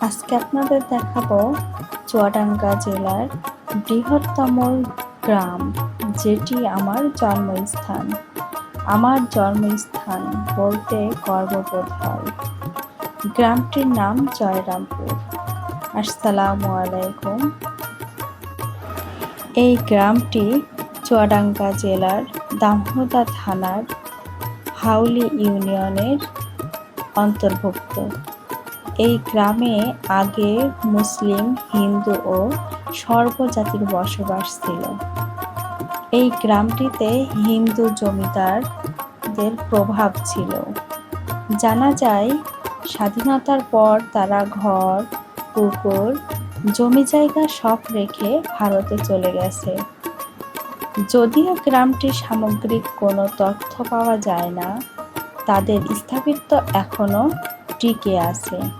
আজকে আপনাদের দেখাবো চুয়াডাঙ্গা জেলার বৃহত্তম গ্রাম, যেটি আমার জন্মস্থান। আমার জন্মস্থান বলতে গর্ববোধ হয়। গ্রামটির নাম জয়রামপুর। আসসালামু আলাইকুম। এই গ্রামটি চুয়াডাঙ্গা জেলার দামোদা থানার হাউলি ইউনিয়নের অন্তর্ভুক্ত। এই গ্রামে আগে মুসলিম, হিন্দু ও সর্বজাতির বসবাস ছিল। এই গ্রামটিতে হিন্দু জমিদারদের প্রভাব ছিল। জানা যায়, স্বাধীনতার পর তারা ঘর, পুকুর, জমি জায়গা সব রেখে ভারতে চলে গেছে। যদিও গ্রামটির সামগ্রিক কোনো তথ্য পাওয়া যায় না, তাদের স্থাপিত্ব এখনও টিকে আছে।